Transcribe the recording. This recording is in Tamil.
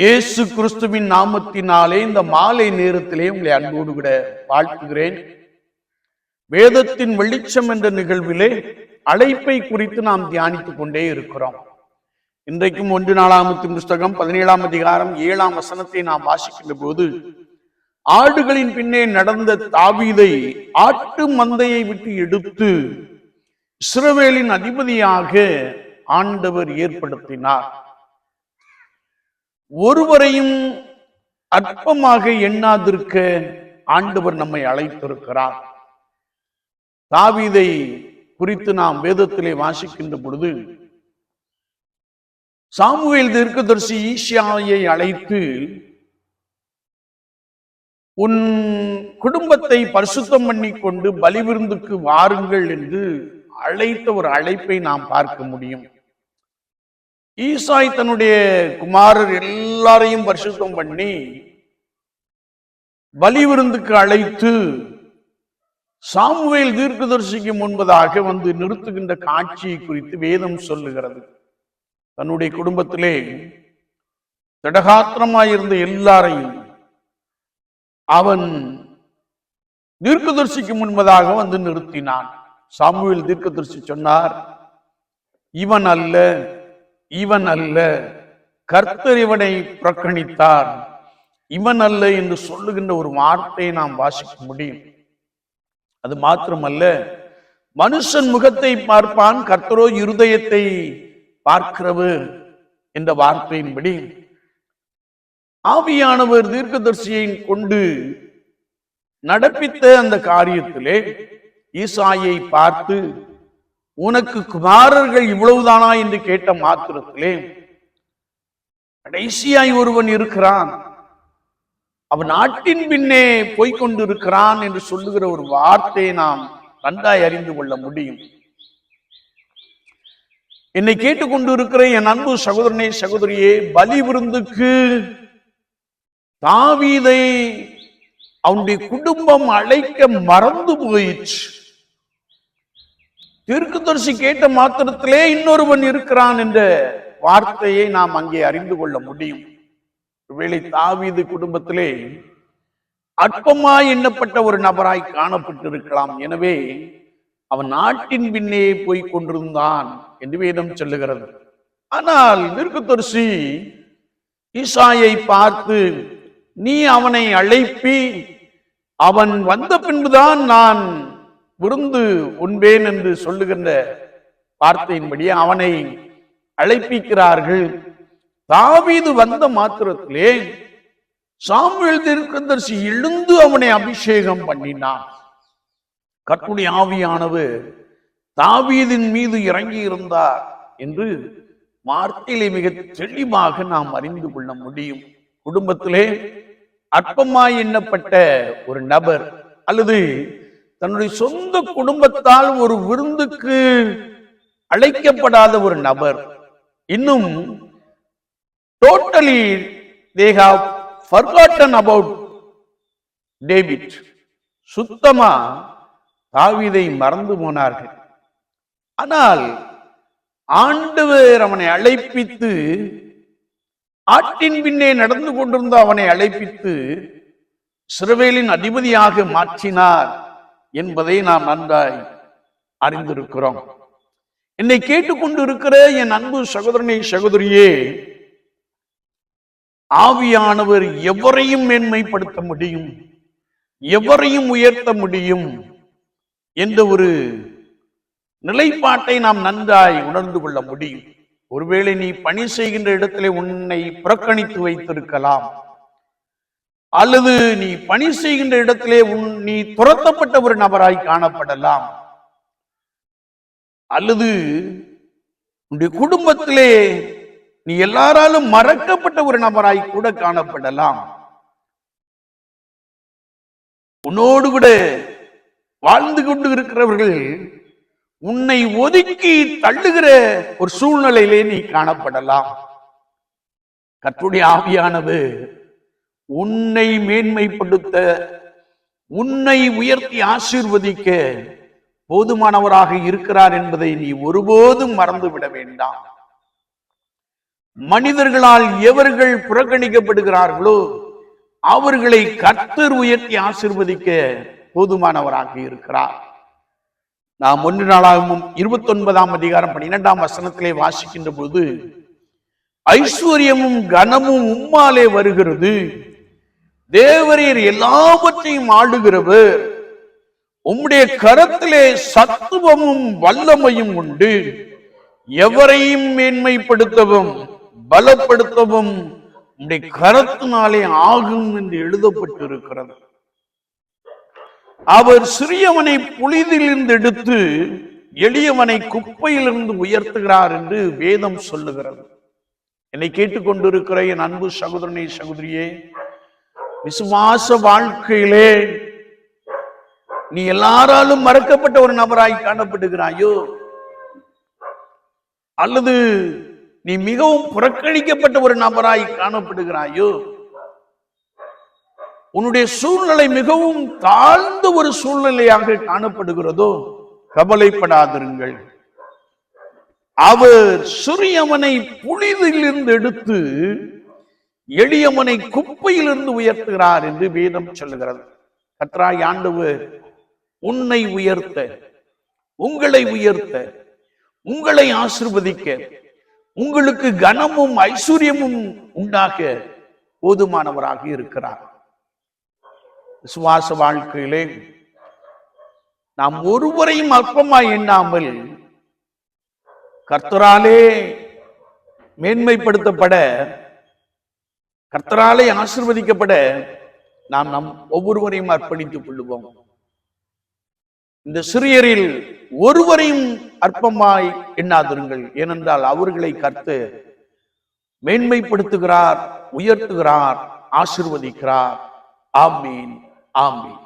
இயேசு கிறிஸ்துவின் நாமத்தினாலே இந்த மாலை நேரத்திலே உங்களை அன்போடு கூட வாழ்த்துகிறேன். வேதத்தின் வெளிச்சம் என்ற நிகழ்விலே அழைப்பை குறித்து நாம் தியானித்துக் கொண்டே இருக்கிறோம். இன்றைக்கும் ஒன்று நாலாமத்தின் புஸ்தகம் பதினேழாம் அதிகாரம் ஏழாம் வசனத்தை நாம் வாசிக்கின்ற போது ஆடுகளின் பின்னே நடந்த தாவீதை ஆட்டு மந்தையை விட்டு எடுத்து இஸ்ரவேலின் அதிபதியாக ஆண்டவர் ஏற்படுத்தினார். ஒருவரையும் அற்பமாக எண்ணாதிருக்க ஆண்டவர் நம்மை அழைத்திருக்கிறார். தாவீதை குறித்து நாம் வேதத்திலே வாசிக்கின்ற பொழுது சாமுவேல் தீர்க்கதரிசி ஈஷியாயை அழைத்து உன் குடும்பத்தை பரிசுத்தம் பண்ணி கொண்டு பலிவிருந்துக்கு வாருங்கள் என்று அழைத்த ஒரு அழைப்பை நாம் பார்க்க முடியும். ஈசாய் தன்னுடைய குமாரர் எல்லாரையும் பரிசுத்தம் பண்ணி பலி விருந்துக்கு அழைத்து சாமுவேல் தீர்க்கதரிசிக்கு முன்பதாக வந்து நிறுத்துகின்ற காட்சியை குறித்து வேதம் சொல்லுகிறது. தன்னுடைய குடும்பத்திலே திடகாத்திரமாயிருந்த எல்லாரையும் அவன் தீர்க்கதரிசிக்கு முன்பதாக வந்து நிறுத்தினான். சாமுவேல் தீர்க்கதரிசி சொன்னார் இவன் அல்ல இவன் அல்ல கர்த்தர் இவனை புறக்கணித்தார். இவன் அல்ல என்று சொல்லுகின்ற ஒரு வார்த்தையை நாம் வாசிக்க முடியும். அது மாத்திரமல்ல மனுஷன் முகத்தை பார்ப்பான் கர்த்தரோ இருதயத்தை பார்க்கிறவு என்ற வார்த்தையின்படி ஆவியானவர் தீர்க்கதரிசியை கொண்டு நடப்பித்த அந்த காரியத்திலே ஈசாயை பார்த்து உனக்கு குமாரர்கள் இவ்வளவுதானா? என்று கேட்ட மாத்திரத்திலே கடைசியாய் ஒருவன் இருக்கிறான். அவன் நாட்டின் பின்னே போய்கொண்டிருக்கிறான் என்று சொல்லுகிற ஒரு வார்த்தையை நாம் நன்றாய் அறிந்து கொள்ள முடியும். என்னை கேட்டுக்கொண்டிருக்கிற என் அன்பு சகோதரனே சகோதரியே பலி விருந்துக்கு தாவீதை அவனுடைய குடும்பம் அழைக்க மறந்து போயிடுச்சு தீர்க்கதரிசி கேட்ட மாத்திரத்திலே இன்னொருவன் இருக்கிறான் என்ற வார்த்தையை நாம் அங்கே அறிந்து கொள்ள முடியும். வேலை தாவீது குடும்பத்திலே அற்பமாய் எண்ணப்பட்ட ஒரு நபராய் காணப்பட்டிருக்கலாம். எனவே அவன் நாட்டின் பின்னே போய் கொண்டிருந்தான் என்று வேதம் சொல்லுகிறது. ஆனால் தீர்க்கதரிசி ஈசாயை பார்த்து நீ அவனை அழைப்பி அவன் வந்த பின்புதான் நான் விருந்து உண்பேன் என்று சொல்லுகின்ற வார்த்தையின்படி அவனை அழைப்பிக்கிறார்கள். தாவீது வந்த மாத்திரத்திலே சாமுவேல் தீர்க்கதரிசி எழுந்து அவனை அபிஷேகம் பண்ணினான். கட்டுடைய ஆவியானவர் தாவீதின் மீது இறங்கி இருந்தார் என்று வார்த்தையிலே மிக தெளிவாக நாம் அறிந்து கொள்ள முடியும். குடும்பத்திலே அற்பமாய் எண்ணப்பட்ட ஒரு நபர் அல்லது தன்னுடைய சொந்த குடும்பத்தால் ஒரு விருந்துக்கு அழைக்கப்படாத ஒரு நபர் இன்னும் totally they have forgotten about David சுத்தமா தாவிதை மறந்து போனார்கள். ஆனால் ஆண்டவர் அவனை அழைப்பித்து ஆட்டின் பின்னே நடந்து கொண்டிருந்த அவனை அழைப்பித்து சிறுவேலின் அதிபதியாக மாற்றினார் என்பதை நாம் நன்றாய் அறிந்திருக்கிறோம். என்னை கேட்டுக்கொண்டு இருக்கிற என் அன்பு சகோதரனை சகோதரியே ஆவியானவர் எவரையும் மேன்மைப்படுத்த முடியும் எவரையும் உயர்த்த முடியும் என்ற ஒரு நிலைப்பாட்டை நாம் நன்றாய் உணர்ந்து கொள்ள முடியும். ஒருவேளை நீ பணி செய்கின்ற இடத்திலே உன்னை புறக்கணித்து வைத்திருக்கலாம். அல்லது நீ பணி செய்கின்ற இடத்திலே உன் நீ துரத்தப்பட்ட ஒரு நபராய் காணப்படலாம். அல்லது உன்னுடைய குடும்பத்திலே நீ எல்லாராலும் மறக்கப்பட்ட ஒரு நபராய் கூட காணப்படலாம். உன்னோடு கூட வாழ்ந்து கொண்டு இருக்கிறவர்கள் உன்னை ஒதுக்கி தள்ளுகிற ஒரு சூழ்நிலையிலே நீ காணப்படலாம். கற்றுடைய ஆவியானது உன்னை மேன்மைப்படுத்த உன்னை உயர்த்தி ஆசீர்வதிக்க போதுமானவராக இருக்கிறார் என்பதை நீ ஒருபோதும் மறந்துவிட வேண்டாம். மனிதர்களால் எவர்கள் புறக்கணிக்கப்படுகிறார்களோ அவர்களை கர்த்தர் உயர்த்தி ஆசிர்வதிக்க போதுமானவராக இருக்கிறார். நாம் ஒன்று நாளாகவும் இருபத்தி ஒன்பதாம் அதிகாரம் பன்னிரெண்டாம் வசனத்திலே வாசிக்கின்ற போது ஐஸ்வர்யமும் கனமும் உம்மாலே வருகிறது. தேவரீர் எல்லாவற்றையும் ஆளுகிறவர். உம்முடைய கரத்திலே சத்துவமும் வல்லமையும் உண்டு. எவரையும் மேன்மைப்படுத்தவும் பலப்படுத்தவும் உம்முடைய கரத்தினாலே ஆகும் என்று எழுதப்பட்டிருக்கிறது. அவர் சிறியவனை புலிதிலிருந்து எடுத்து எளியவனை குப்பையிலிருந்து உயர்த்துகிறார் என்று வேதம் சொல்லுகிறது. என்னை கேட்டுக்கொண்டிருக்கிற என் அன்பு சகோதரனை சகோதரியே விசுவாச வாழ்க்கையிலே நீ எல்லாராலும் மறக்கப்பட்ட ஒரு நபராய் காணப்படுகிறாயோ? அல்லது நீ மிகவும் புறக்கணிக்கப்பட்ட ஒரு நபராய் காணப்படுகிறாயோ? உன்னுடைய சூழ்நிலை மிகவும் தாழ்ந்த ஒரு சூழ்நிலையாக காணப்படுகிறதோ? கவலைப்படாதிருங்கள். அவர் சிறியவனை புனிதிலிருந்து எடுத்து எளியவனை குப்பையிலிருந்து உயர்த்துகிறார் என்று வேதம் சொல்லுகிறது. கத்ராய் ஆண்டவர் உன்னை உயர்த்த உங்களை உயர்த்த உங்களை ஆசிர்வதிக்க உங்களுக்கு கனமும் ஐஸ்வர்யமும் உண்டாக போதுமானவராக இருக்கிறார். விசுவாச வாழ்க்கையிலே நாம் ஒருவரையும் அற்பமாய் எண்ணாமல் கர்த்தராலே மேன்மைப்படுத்தப்பட கர்த்தராலே ஆசிர்வதிக்கப்பட நாம் நம் ஒவ்வொருவரையும் அர்ப்பணித்துக் கொள்ளுவோம். இந்த சிறியரில் ஒருவரையும் அற்பமாய் எண்ணாதிருங்கள். ஏனென்றால் அவர்களை கற்று மேன்மைப்படுத்துகிறார் உயர்த்துகிறார் ஆசிர்வதிக்கிறார். ஆமீன் ஆமீன்.